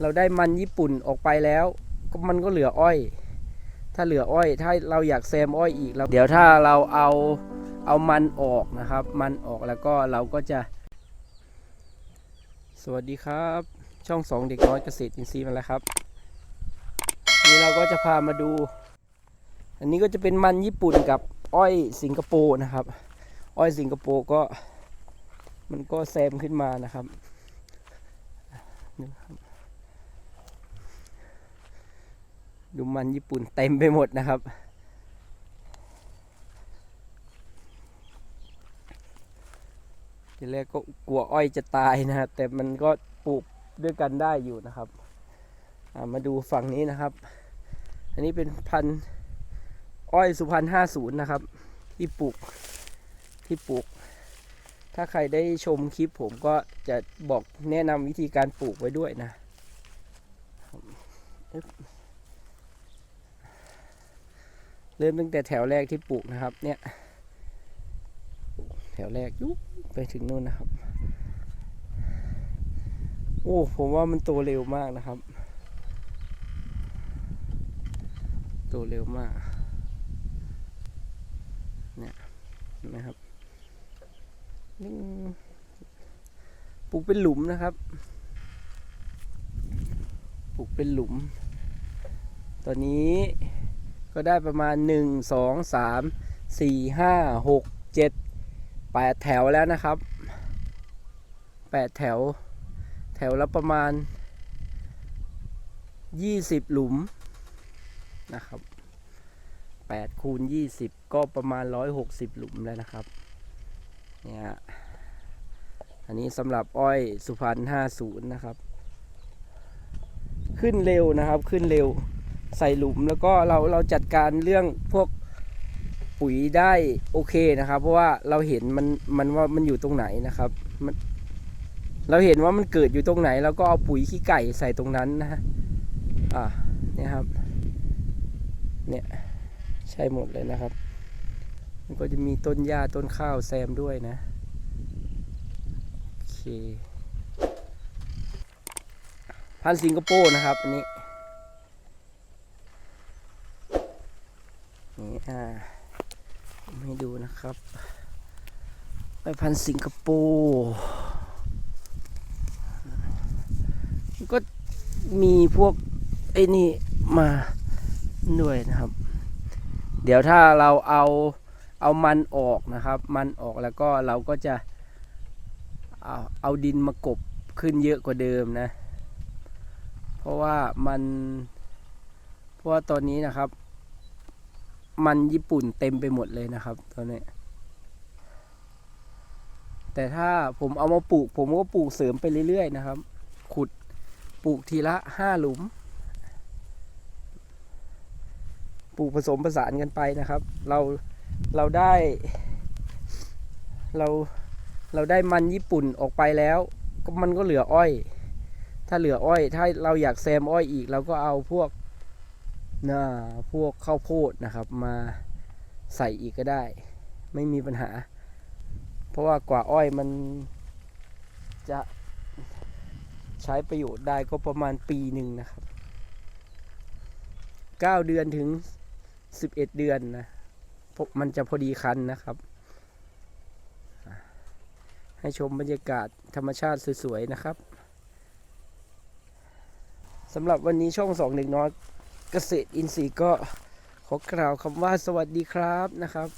เราได้มันญี่ปุ่นออกไปแล้วก็มันก็เหลืออ้อย ถ้าเหลืออ้อย ถ้าเราอยากแซมอ้อยอีกเราเดี๋ยวถ้าเราเอาเอามันออกนะครับ มันออกแล้วก็เราก็จะ สวัสดีครับ ช่องสองเด็กน้อยเกษตรอินทรีย์มาแล้วครับนี่เราก็จะพามาดู อันนี้ก็จะเป็นมันญี่ปุ่นกับอ้อยสิงคโปร์นะครับ อ้อยสิงคโปร์ก็มันก็แซมขึ้นมานะครับนี่ครับ ดูมันญี่ปุ่นเต็มไปหมดนะครับ ทีแรกก็กลัวอ้อยจะตายนะครับแต่มันก็ปลูกด้วยกันได้อยู่นะครับามาดูฝั่งนี้นะครับ อันนี้เป็นพันธุ์อ้อยสุพรรณห้าศูนย์นะครับ ที่ปลูกที่ปลูก ถ้าใครได้ชมคลิปผมก็จะบอกแนะนำวิธีการปลูกไว้ด้วยนะ เริ่มตั้งแต่แถวแรกที่ปลูกนะครับ เนี่ย แถวแรกยุบไปถึงนู่นนะครับ โอ้ผมว่ามันโตเร็วมากนะครับ โตเร็วมาก เนี่ยเห็นไหมครับนี่ปลูกเป็นหลุมนะครับ ปลูกเป็นหลุม ตอนนี้ ก็ได้ประมาณหนึ่งสองสามสี่ห้าหกเจ็ดแปดแถวแล้วนะครับแปดแถว แถวละประมาณยี่สิบหลุมนะครับแปดคูณยี่สิบก็ประมาณร้อยหกสิบหลุมแล้วนะครับ เนี่ยอันนี้สำหรับอ้อยสุพรรณห้าศูนย์นะครับ ขึ้นเร็วนะครับ ขึ้นเร็ว ใส่หลุมแล้วก็เราเราจัดการเรื่องพวกปุ๋ยได้โอเคนะครับ เพราะว่าเราเห็นมันมันว่ามันอยู่ตรงไหนนะครับมันเราเห็นว่ามันเกิดอยู่ตรงไหน แล้วก็เอาปุ๋ยขี้ไก่ใส่ตรงนั้นนะฮะอ่าเนี่ยครับเนี่ยใช่หมดเลยนะครับ มันก็จะมีต้นหญ้าต้นข้าวแซมด้วยนะโอเคพันสิงคโปร์นะครับอันนี้ อ่าผมให้ดูนะครับไปพันธุ์สิงคโปร์ก็มีพวกไอ้นี่มาด้วยนะครับ เดี๋ยวถ้าเราเอาเอามันออกนะครับ มันออกแล้วก็เราก็จะเอาเอาดินมากบขึ้นเยอะกว่าเดิมนะ เพราะว่ามัน เพราะว่าตอนนี้นะครับ มันญี่ปุ่นเต็มไปหมดเลยนะครับตอนนี้ แต่ถ้าผมเอามาปลูก ผมก็ปลูกเสริมไปเรื่อยๆนะครับ ขุดปลูกทีละห้าหลุม ปลูกผสมผสานกันไปนะครับ เราเราได้ เราเราได้มันญี่ปุ่นออกไปแล้วก็มันก็เหลืออ้อย ถ้าเหลืออ้อย ถ้าเราอยากแซมอ้อยอีก เราก็เอาพวก น่าพวกข้าวโพดนะครับมาใส่อีกก็ได้ ไม่มีปัญหา เพราะว่ากว่าอ้อยมันจะใช้ประโยชน์ได้ก็ประมาณปีหนึ่งนะครับ 9 เดือนถึง 11 เดือนนะมันจะพอดีคันนะครับ ให้ชมบรรยากาศธรรมชาติสวยๆนะครับสำหรับวันนี้ช่องสองเด็กน้อย เกษตรอินทรีย์ก็ขอกล่าวคำว่าสวัสดีครับนะครับ